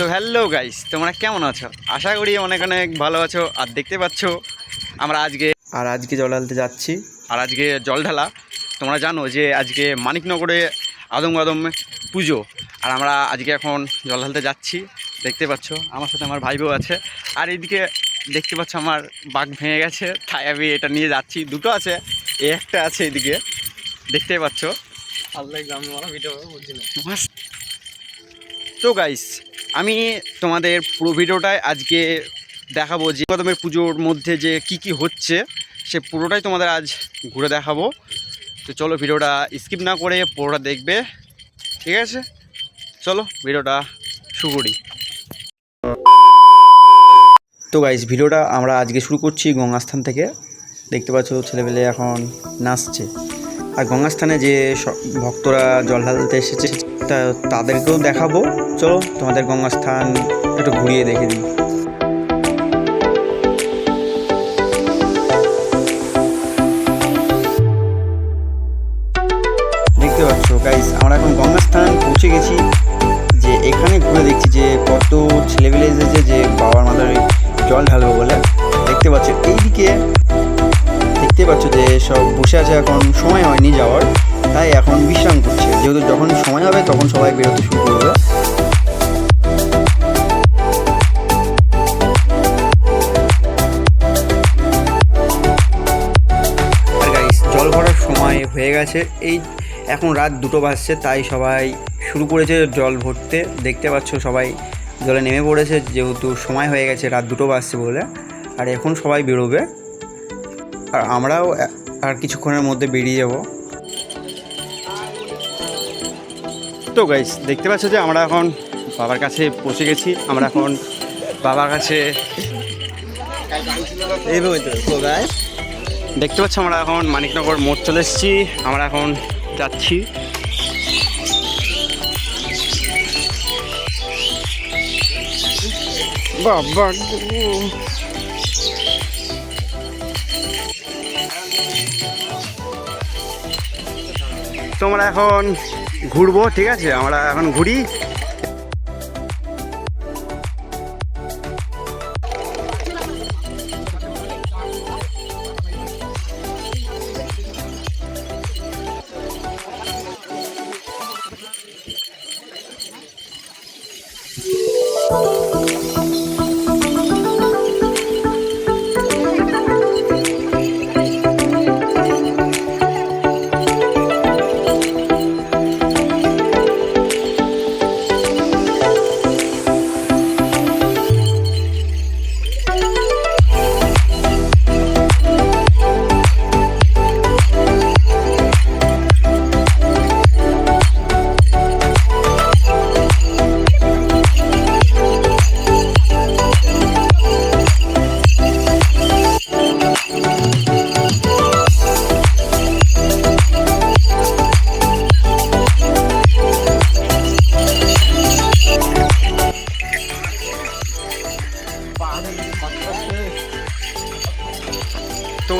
তো hello guys তোমরা কেমন আছো? আশা করি অনেক অনেক ভালো আছো আর দেখতে পাচ্ছ আমরা আজকে আর আজকে জল ঢালতে যাচ্ছি। আর আজকে জল ঢালা। তোমরা জানো যে আজকে মানিকনগরে আদম আদম পুজো আর আমরা আজকে এখন জল ঢালতে যাচ্ছি দেখতে পাচ্ছ আমার সাথে আমার ভাই বউ আছে আর এইদিকে দেখতে পাচ্ছ আমার বাঘ ভেঙে গেছে তাই আমি এটা নিয়ে যাচ্ছি দুটো আছে এ একটা আছে এদিকে দেখতে পাচ্ছ। আল্লাহ গ্রামে মারা ভিডিও বুঝছি না। তো গাইস আমি তোমাদের পুরো ভিডিওটায় আজকে দেখাবো যে কদমের পুজোর মধ্যে যে কি কি হচ্ছে, সে পুরোটাই তোমাদের আজ ঘুরে দেখাবো। তো চলো ভিডিওটা স্কিপ না করে পুরোটা দেখবে, ঠিক আছে? চলো ভিডিওটা শুরু করি। তো গাইস ভিডিওটা আমরা আজকে শুরু করছি গঙ্গাস্থান থেকে। দেখতে পাচ্ছ ছেলেপেলে এখন নাচছে। আর গঙ্গাস্থানে যে ভক্তরা জল ঢালতে এসেছে তা তাদেরকেও দেখাবো। চলো, তোমাদের গঙ্গাস্থান একটু ঘুরিয়ে দেখে দিই। দেখতে পাচ্ছ গাইস আমরা এখন গঙ্গাস্থান পৌঁছে গেছি। যে এখানে ঘুরে দেখছি যে কত ছেলেবেলে এসেছে যে বাবার মাথায় জল ঢালবো বলে। দেখতে পাচ্ছ, এইদিকে দেখতে পাচ্ছ যে সব বসে আছে এখন, সময় হয়নি যাওয়ার। তাই এখন বিশ্রাম করছে। যেহেতু যখন সময় হবে, তখন সবাই বেরোতে শুরু করবে। জল ভরার সময় হয়ে গেছে। এই এখন রাত দুটো বাজছে, তাই সবাই শুরু করেছে জল ভরতে। দেখতে পাচ্ছ সবাই জলে নেমে পড়েছে, যেহেতু সময় হয়ে গেছে, রাত দুটো বাজছে বলে। আর এখন সবাই বেরোবে। আর আমরাও আর কিছুক্ষণের মধ্যে বেরিয়ে যাব। তো গাইস দেখতে পাচ্ছ যে আমরা এখন বাবার কাছে পৌঁছে গেছি। আমরা এখন বাবার কাছে দেখতে পাচ্ছ আমরা এখন মানিকনগর মোড় চলে এসেছি। আমরা এখন যাচ্ছি। তোমরা এখন ঘুরবো ঠিক আছে? আমরা এখন ঘুরি।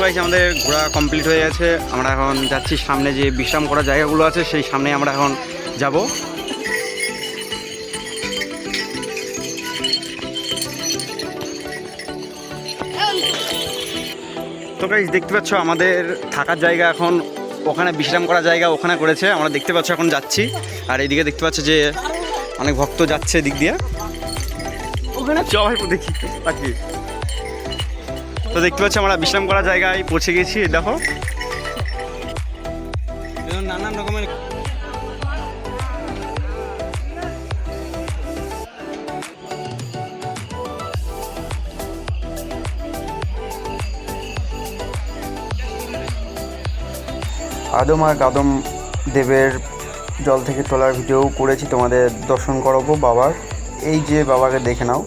তো গাইছে আমাদের ঘোরা কমপ্লিট হয়ে গেছে। আমরা এখন যাচ্ছি সামনে যে বিশ্রাম করার জায়গাগুলো আছে সেই সামনে আমরা এখন যাব। তো গাইজ দেখতে পাচ্ছ আমাদের থাকার জায়গা এখন ওখানে বিশ্রাম করার জায়গা ওখানে করেছে। আমরা দেখতে পাচ্ছ এখন যাচ্ছি। আর এইদিকে দেখতে পাচ্ছ যে অনেক ভক্ত যাচ্ছে এদিক দিয়ে। ওখানে সবাই দেখি তাকিয়ে। তো দেখতে পাচ্ছি আমরা বিশ্রাম করার জায়গায় পৌঁছে গেছি দেখো। নানান রকমের আদম আর কাদম দেবের জল থেকে তোলার ভিডিও করেছি তোমাদের দর্শন করাবো বাবার। এই যে বাবাকে দেখে নাও।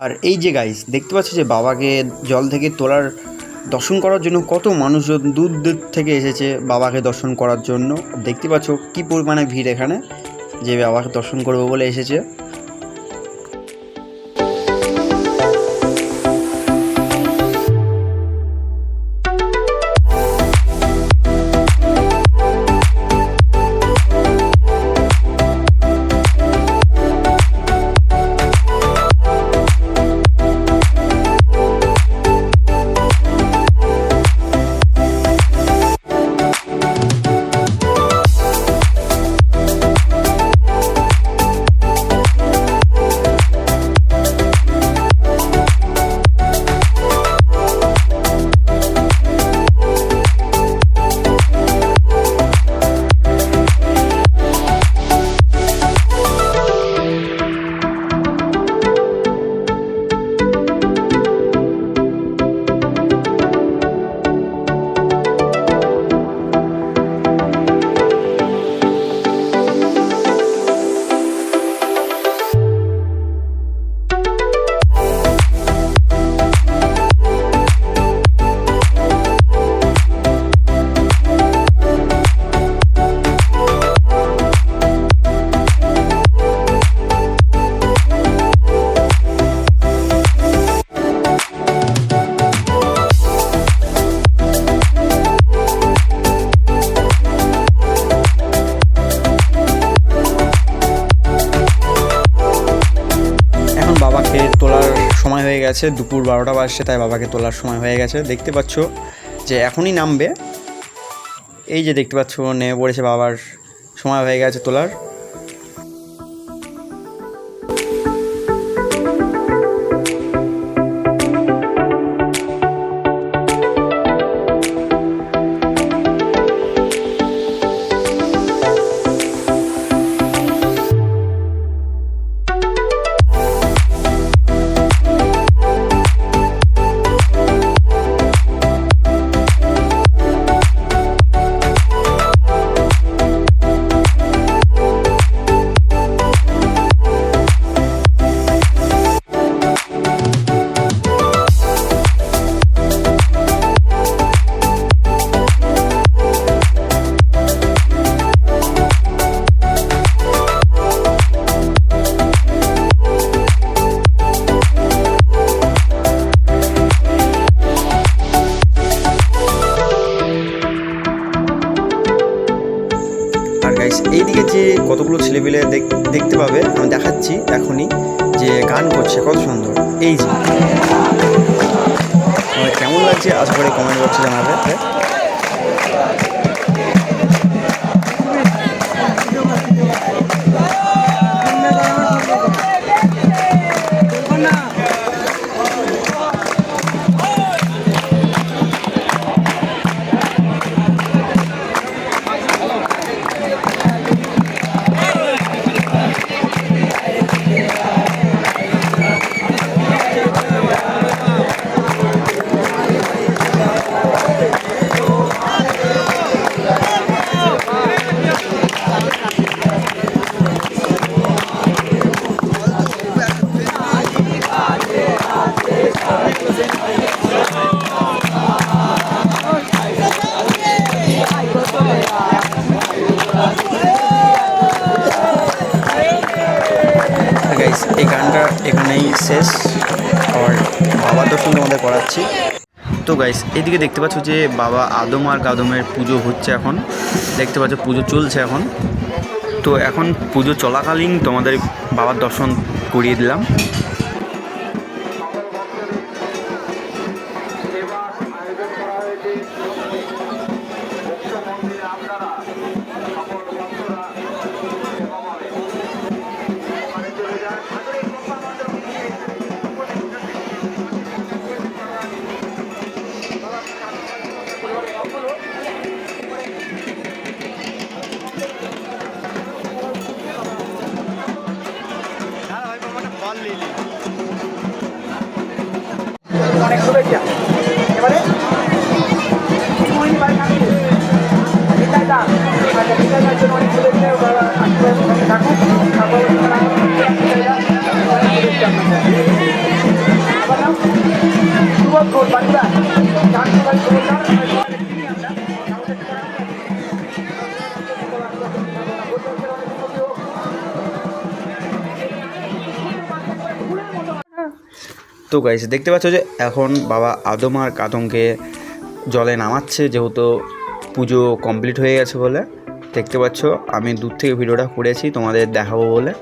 আর এই যে গাইস দেখতে পাচ্ছ যে বাবাকে জল থেকে তোলার, দর্শন করার জন্য কত মানুষজন দূর দূর থেকে এসেছে বাবাকে দর্শন করার জন্য। দেখতে পাচ্ছ কি পরিমাণে ভিড় এখানে, যে বাবাকে দর্শন করব বলে এসেছে। বাবাকে তোলার সময় হয়ে গেছে, দুপুর বারোটা বাজছে, তাই বাবাকে তোলার সময় হয়ে গেছে। দেখতে পাচ্ছ যে এখনই নামবে। এই যে দেখতে পাচ্ছ, নেমে পড়েছে বাবার সময় হয়ে গেছে তোলার। যে কতগুলো ছেলেপিলে দেখ- দেখতে পাবে, আমি দেখাচ্ছি এখনই যে গান করছে, কত সুন্দর। এই যে। কেমন লাগছে আশা করি কমেন্ট বক্সে জানাবে। করাচ্ছি তো গাইস এদিকে দেখতে পাচ্ছ যে বাবা আদম আর কাদমের পুজো হচ্ছে এখন। দেখতে পাচ্ছ পুজো চলছে এখন। তো এখন পুজো চলাকালীন তোমাদের বাবার দর্শন করিয়ে দিলাম। তো গাইস দেখতে পাচ্ছ যে এখন বাবা আদম আর কাদমকে জলে নামাচ্ছে, যেহেতু পুজো কমপ্লিট হয়ে গেছে বলে। দেখতে পাচ্ছ, আমি দূর থেকে ভিডিওটা করেছি, তোমাদের দেখাবো বলে।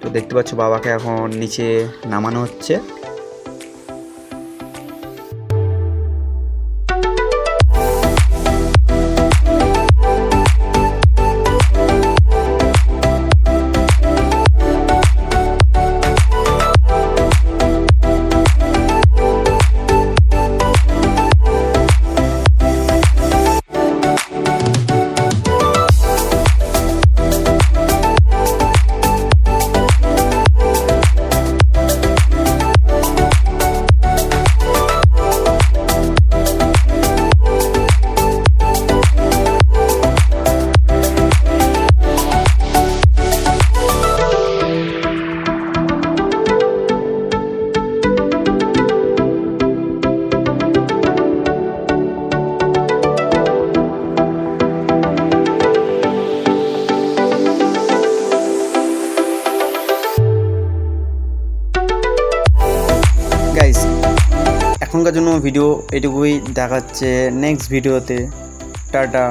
তো দেখতে পাচ্ছ, বাবাকে এখন নিচে নামানো হচ্ছে। এখনকার জন্য ভিডিও এটুকুই দেখাচ্ছে নেক্সট ভিডিওতে টাটা।